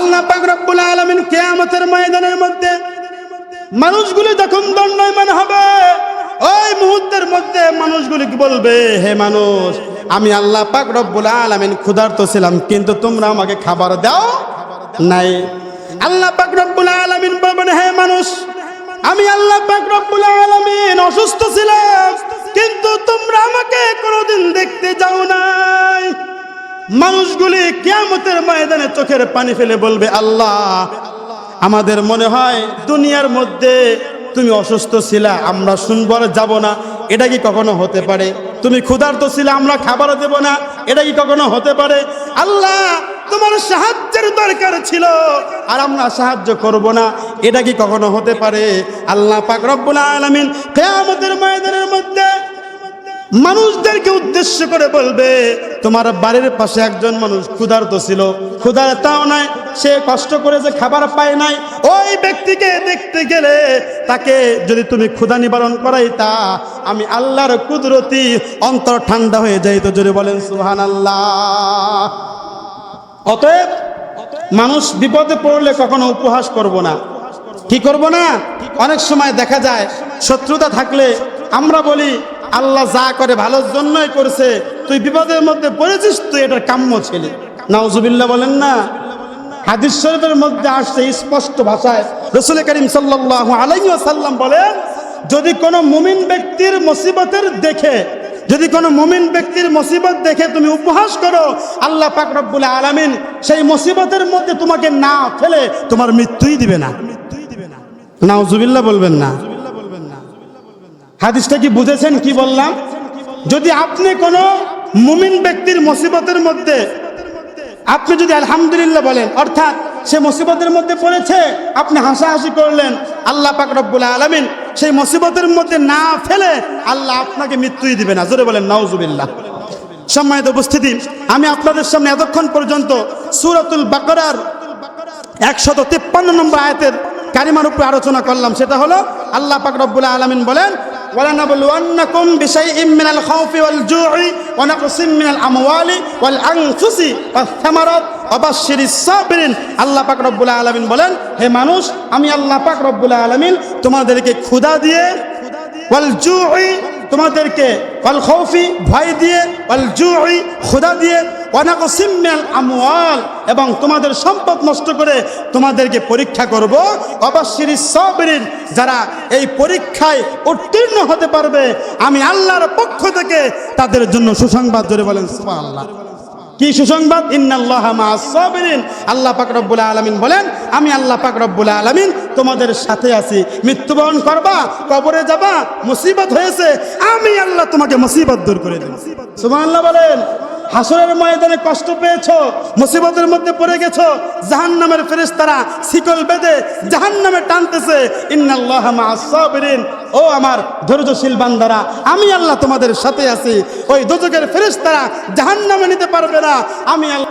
আল্লাহ পাক রব্বুল আলামিন কিয়ামতের ময়দানের মধ্যে মানুষগুলি যখন দণ্ডায়মান হবে, ওই মুহূর্তের মধ্যে মানুষগুলি বলবে, হে মানুষ, আমি আল্লাহ পাক রব্বুল আলামিন ক্ষুধার্ত ছিলাম, কিন্তু তোমরা আমাকে খাবার দাও নাই। আল্লাহ পাক রব্বুল আলামিন বলবেন, হে মানুষ, আমি আল্লাহ পাক রব্বুল আলামিন অসুস্থ ছিলাম, কিন্তু তোমরা আমাকে কোনোদিন দেখতে যাও নাই মানুষগুলি কিয়ামতের ময়দানে চোখের পানি ফেলে বলবে, আল্লাহ, আমাদের মনে হয় দুনিয়ার মধ্যে তুমি অসুস্থ ছিলা, আমরা শুনব আর যাব না। এটা কি কখনো হতে পারে? তুমি ক্ষুধার্ত ছিলে, আমরা খাবার দেব না। এটা কি কখনো হতে পারে? আল্লাহ, তোমার সাহায্যের দরকার ছিল, আর আমরা সাহায্য করব না। এটা কি কখনো হতে পারে? আল্লাহ পাক রব্বুল আলামিন কিয়ামতের ময়দানের মধ্যে মানুষদেরকে উদ্দেশ্য করে বলবে, তোমার বাড়ির পাশে একজন মানুষ ক্ষুধার্ত ছিল। ক্ষুধার তাও নাই, সে কষ্ট করে যে খাবার পায় নাই। ওই ব্যক্তিকে দেখতে গেলে তাকে যদি তুমি ক্ষুধা নিবারণ করাই তা আমি আল্লাহর কুদরতি অন্তর ঠান্ডা হয়ে যাই তো যদি বলেন সুহান আল্লাহ অতএব মানুষ বিপদে পড়লে কখনো উপহাস করব না। কি করব না? অনেক সময় দেখা যায়, শত্রুতা থাকলে আমরা বলি আল্লাহ যা করে ভালোর জন্যই করছে, তুই বিপদের মধ্যে পড়েছিস, তুই এটার কাম্য ছেলে। নাউজুবিল্লাহ বলেন না, হাদিস শরীফের মধ্যে আসছে স্পষ্ট ভাষায়, রসুল করিম সাল্লাল্লাহু আলাইহি সাল্লাম বলেন, যদি কোনো মুমিন ব্যক্তির মুসিবতের দেখে, যদি কোনো মুমিন ব্যক্তির মুসিবত দেখে তুমি উপহাস করো, আল্লাহ পাক রব্বুল আলামিন সেই মুসিবতের মধ্যে তোমাকে না ফেলে তোমার মৃত্যুই দিবে না। নাউজুবিল্লাহ বলবেন না। হাদিসটা কি বুঝেছেন? কি বললাম? যদি আপনি কোনো মুমিন ব্যক্তির মুসিবতের মধ্যে, আপনি যদি আলহামদুলিল্লাহ বলেন, অর্থাৎ সে মুসিবতের মধ্যে পড়েছে, আপনি হাসাহাসি করলেন, আল্লাহ পাক রব্বুল আলামিন সেই মুসিবতের মধ্যে না ফেলে আল্লাহ আপনাকে মৃত্যুই দিবে না। জোরে বলেন, নাউজুবিল্লাহ। সম্মানিত উপস্থিতি, আমি আপনাদের সামনে এতক্ষণ পর্যন্ত সুরাতুল বাকরার একশত তিপ্পান্ন নম্বর আয়াতের কারিমার উপরে আলোচনা করলাম। সেটা হলো, আল্লাহ পাক রব্বুল আলামিন বলেন ولنبلونكم بشيء من الخوف والجوع ونقص من الأموال والأنفس والثمرات وبشر الصابرين আল্লাহ পাক রব্বুল আলামিন বলেন হে মানুষ আমি আল্লাহ পাক রব্বুল আলামিন তোমাদেরকে ক্ষুধা দিয়ে ওয়াল জুই তোমাদেরকে ওয়াল খৌফি ভয় দিয়ে ওয়াল জুই ক্ষুধা দিয়ে অনাকসিম্যাল আমওয়াল, এবং তোমাদের সম্পদ নষ্ট করে তোমাদেরকে পরীক্ষা করব। অবশ্যই সবরিন, যারা এই পরীক্ষায় উত্তীর্ণ হতে পারবে, আমি আল্লাহর পক্ষ থেকে তাদের জন্য সুসংবাদ ধরে বলেন, সুবহানাল্লাহ। কি সুসংবাদ? আল্লাহ পাক রব্বুল আলামিন বলেন, আমি আল্লাহ পাক রব্বুল আলামিন তোমাদের সাথে আছি। মৃত্যুবরণ করবা, কবরে যাবা, মুসিবত হয়েছে, আমি আল্লাহ তোমাকে মুসিবত দূর করে দেব। সুবহানাল্লাহ বলেন। হাসরের ময়দানে কষ্ট পেয়েছ, মুসিবতের মধ্যে পড়ে গেছো ফেরেস তারা শিকল বেঁধে জাহান নামে টানতেছে। ইন্নাল্লাহ ও আমার ধৈর্যশীল বান্দারা, আমি আল্লাহ তোমাদের সাথে আছি। ওই দুজকের ফেরেস তারা জাহান নামে নিতে পারবে না। আমি আল্লাহ